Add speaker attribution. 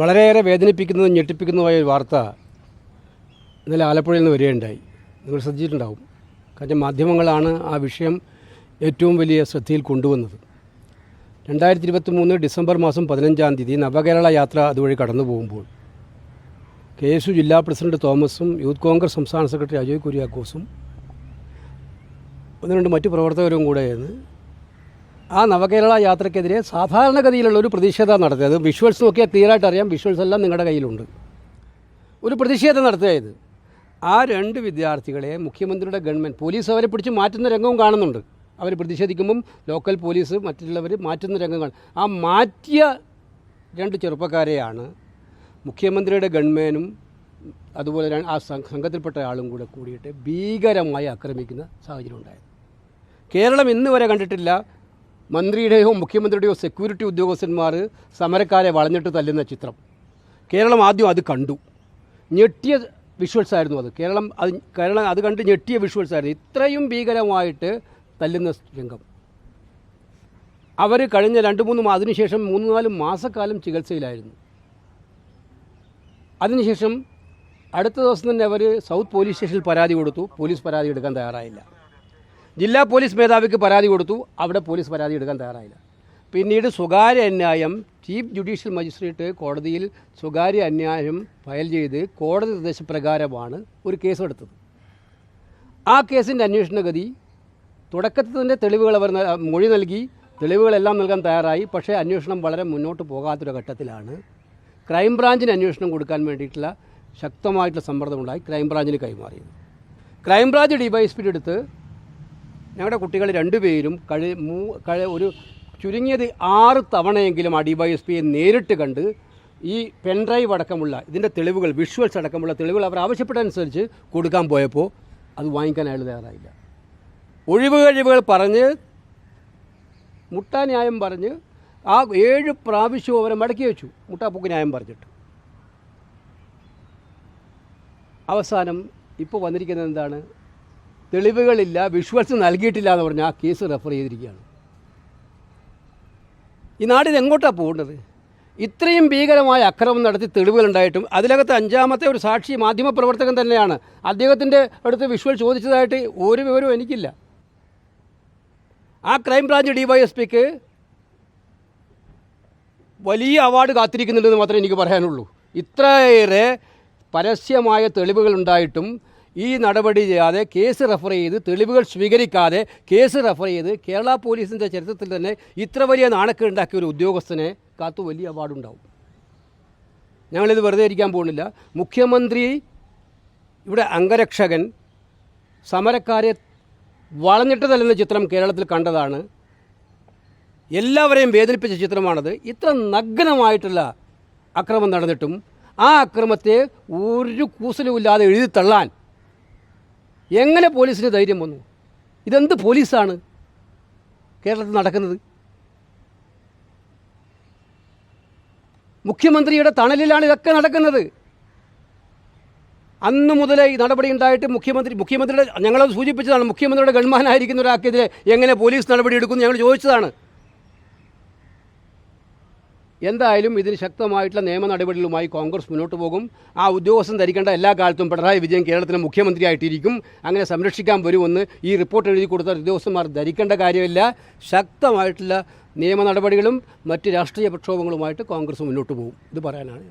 Speaker 1: വളരെയേറെ വേദനിപ്പിക്കുന്നതും ഞെട്ടിപ്പിക്കുന്നതുമായ ഒരു വാർത്ത ഇന്നലെ ആലപ്പുഴയിൽ നിന്ന് വരികയുണ്ടായി. നിങ്ങൾ ശ്രദ്ധിച്ചിട്ടുണ്ടാവും. കാരണം മാധ്യമങ്ങളാണ് ആ വിഷയം ഏറ്റവും വലിയ ശ്രദ്ധയിൽ കൊണ്ടുവന്നത്. രണ്ടായിരത്തി ഇരുപത്തി മൂന്ന് ഡിസംബർ മാസം പതിനഞ്ചാം തീയതി നവകേരള യാത്ര അതുവഴി കടന്നു പോകുമ്പോൾ കെ എസ് യു ജില്ലാ പ്രസിഡന്റ് തോമസും യൂത്ത് കോൺഗ്രസ് സംസ്ഥാന സെക്രട്ടറി അജയ് കുര്യാക്കോസും ഒന്ന് രണ്ട് മറ്റു പ്രവർത്തകരും കൂടെയാണ് ആ നവകേരള യാത്രയ്ക്കെതിരെ സാധാരണഗതിയിലുള്ള ഒരു പ്രതിഷേധം നടത്തിയത് വിഷ്വൽസ് നോക്കിയാൽ ക്ലിയറായിട്ട് അറിയാം. വിഷ്വൽസ് എല്ലാം നിങ്ങളുടെ കയ്യിലുണ്ട്. ഒരു പ്രതിഷേധം നടത്തിയത്. ആ രണ്ട് വിദ്യാർത്ഥികളെ മുഖ്യമന്ത്രിയുടെ ഗവൺമെന്റ് പോലീസ് അവരെ പിടിച്ച് മാറ്റുന്ന രംഗവും കാണുന്നുണ്ട്. അവർ പ്രതിഷേധിക്കുമ്പം ലോക്കൽ പോലീസ് മറ്റുള്ളവർ മാറ്റുന്ന രംഗങ്ങൾ ആ മാറ്റിയ രണ്ട് ചെറുപ്പക്കാരെയാണ് മുഖ്യമന്ത്രിയുടെ ഗവൺമെനും അതുപോലെ ആ സംഘത്തിൽപ്പെട്ട ആളും കൂടെ കൂടിയിട്ട് ഭീകരമായി ആക്രമിക്കുന്ന സാഹചര്യം ഉണ്ടായത്. കേരളം ഇന്ന് വരെ കണ്ടിട്ടില്ല. മന്ത്രിയുടെയോ മുഖ്യമന്ത്രിയുടെയോ സെക്യൂരിറ്റി ഉദ്യോഗസ്ഥന്മാർ സമരക്കാരെ വളഞ്ഞിട്ട് തല്ലുന്ന ചിത്രം. കേരളം ആദ്യം അത് കണ്ടു. ഞെട്ടിയ വിഷ്വൽസ് ആയിരുന്നു അത്. കേരളം അത് കേരളം അത് കണ്ട് ഞെട്ടിയ വിഷ്വൽസ് ആയിരുന്നു. ഇത്രയും ഭീകരമായിട്ട് തല്ലുന്ന രംഗം. അവർ കഴിഞ്ഞ രണ്ട് മൂന്ന് അതിനുശേഷം മൂന്ന് നാല് മാസക്കാലം ചികിത്സയിലായിരുന്നു. അതിനുശേഷം അടുത്ത ദിവസം തന്നെ അവർ സൗത്ത് പോലീസ് സ്റ്റേഷനിൽ പരാതി കൊടുത്തു. പോലീസ് പരാതി എടുക്കാൻ തയ്യാറായില്ല. ജില്ലാ പോലീസ് മേധാവിക്ക് പരാതി കൊടുത്തു. അവിടെ പോലീസ് പരാതി എടുക്കാൻ തയ്യാറായില്ല. പിന്നീട് സ്വകാര്യ അന്യായം ചീഫ് ജുഡീഷ്യൽ മജിസ്ട്രേറ്റ് കോടതിയിൽ സ്വകാര്യ അന്യായം ഫയൽ ചെയ്ത് കോടതി നിർദ്ദേശപ്രകാരമാണ് ഒരു കേസെടുത്തത് ആ കേസിന്റെ അന്വേഷണഗതി തുടക്കത്തിൽ തന്നെ തെളിവുകൾ അവർ മൊഴി നൽകി തെളിവുകളെല്ലാം നൽകാൻ തയ്യാറായി. പക്ഷേ അന്വേഷണം വളരെ മുന്നോട്ട് പോകാത്തൊരു ഘട്ടത്തിലാണ്. ക്രൈംബ്രാഞ്ചിന് അന്വേഷണം കൊടുക്കാൻ വേണ്ടിയിട്ടുള്ള ശക്തമായിട്ടുള്ള സമ്മർദ്ദമുണ്ടായി. ക്രൈംബ്രാഞ്ചിന് കൈമാറിയത്. ക്രൈംബ്രാഞ്ച് ഡിവൈഎസ്പിയുടെ അടുത്ത് ഞങ്ങളുടെ കുട്ടികൾ രണ്ടുപേരും കഴി മൂ കഴി ഒരു ചുരുങ്ങിയത് ആറ് തവണയെങ്കിലും ആ പിയെ നേരിട്ട് കണ്ട് ഈ പെൻഡ്രൈവ് അടക്കമുള്ള ഇതിന്റെ തെളിവുകൾ വിഷ്വൽസ് അടക്കമുള്ള തെളിവുകൾ അവർ ആവശ്യപ്പെട്ടനുസരിച്ച് കൊടുക്കാൻ പോയപ്പോൾ അത് വാങ്ങിക്കാൻ അയാൾ തയ്യാറായില്ല. ഒഴിവ് കഴിവുകൾ പറഞ്ഞ് മുട്ടാന്യായം പറഞ്ഞ് ആ ഏഴ് പ്രാവശ്യവും അവരെ മടക്കി വെച്ചു. മുട്ടാപ്പൂക്ക് ന്യായം പറഞ്ഞിട്ട്. അവസാനം ഇപ്പോൾ വന്നിരിക്കുന്നത് എന്താണ്? തെളിവുകളില്ല വിഷ്വൽസ് നൽകിയിട്ടില്ല എന്ന് പറഞ്ഞാൽ ആ കേസ് റെഫർ ചെയ്തിരിക്കുകയാണ്. ഈ നാടിത് എങ്ങോട്ടാണ് പോകേണ്ടത്? ഇത്രയും ഭീകരമായ അക്രമം നടത്തി തെളിവുകളുണ്ടായിട്ടും അതിലകത്ത് അഞ്ചാമത്തെ ഒരു സാക്ഷി മാധ്യമപ്രവർത്തകൻ തന്നെയാണ്. അദ്ദേഹത്തിന്റെ അടുത്ത് വിഷ്വൽ ചോദിച്ചതായിട്ട് ഒരു വിവരവും എനിക്കില്ല. ആ ക്രൈംബ്രാഞ്ച് ഡിവൈഎസ്പിക്ക് വലിയ അവാർഡ് കാത്തിരിക്കുന്നുണ്ടെന്ന് മാത്രമേ എനിക്ക് പറയാനുള്ളൂ. ഇത്രയേറെ പരസ്യമായ തെളിവുകൾ ഉണ്ടായിട്ടും ഈ നടപടി ചെയ്യാതെ കേസ് റെഫർ ചെയ്ത് തെളിവുകൾ സ്വീകരിക്കാതെ കേസ് റെഫർ ചെയ്ത് കേരള പോലീസിന്റെ ചരിത്രത്തിൽ തന്നെ ഇത്ര വലിയ നാണക്കേടുണ്ടാക്കിയ ഒരു ഉദ്യോഗസ്ഥനെ കാത്തു വലിയ അവാർഡുണ്ടാവും. ഞങ്ങളിത് വെറുതെ ഇരിക്കാൻ പോകുന്നില്ല. മുഖ്യമന്ത്രി ഇവിടെ അംഗരക്ഷകൻ സമരക്കാരെ വളഞ്ഞിട്ട് തല്ലുന്ന ചിത്രം കേരളത്തിൽ കണ്ടതാണ്. എല്ലാവരെയും വേദനിപ്പിച്ച ചിത്രമാണത്. ഇത്ര നഗ്നമായിട്ടുള്ള അക്രമം നടന്നിട്ടും ആ അക്രമത്തെ ഒരു കൂസലുമില്ലാതെ എഴുതി തള്ളാൻ എങ്ങനെ പോലീസിന് ധൈര്യം വന്നു? ഇതെന്ത് പോലീസാണ് കേരളത്തിൽ നടക്കുന്നത്? മുഖ്യമന്ത്രിയുടെ തണലിലാണ് ഇതൊക്കെ നടക്കുന്നത്. അന്ന് മുതലേ ഈ നടപടി ഉണ്ടായിട്ട് മുഖ്യമന്ത്രി മുഖ്യമന്ത്രിയുടെ ഞങ്ങളത് സൂചിപ്പിച്ചതാണ് മുഖ്യമന്ത്രിയുടെ ഗൺമാനായിരിക്കുന്ന ഒരാൾക്കെതിരെ എങ്ങനെ പോലീസ് നടപടി എടുക്കുന്നു ഞങ്ങൾ ചോദിച്ചതാണ്. എന്തായാലും ഇതിന് ശക്തമായിട്ടുള്ള നിയമ നടപടികളുമായി കോൺഗ്രസ് മുന്നോട്ട് പോകും. ആ ഉദ്യോഗസ്ഥൻ ധരിക്കേണ്ട എല്ലാ കാലത്തും പിണറായി വിജയൻ കേരളത്തിലെ മുഖ്യമന്ത്രിയായിട്ടിരിക്കും. അങ്ങനെ സംരക്ഷിക്കാൻ വരുമെന്ന് ഈ റിപ്പോർട്ട് എഴുതി കൊടുത്ത ഉദ്യോഗസ്ഥന്മാർ ധരിക്കേണ്ട കാര്യമില്ല. ശക്തമായിട്ടുള്ള നിയമ നടപടികളും മറ്റ് രാഷ്ട്രീയ പ്രക്ഷോഭങ്ങളുമായിട്ട് കോൺഗ്രസ് മുന്നോട്ട് പോകും. ഇത് പറയാനാണ്.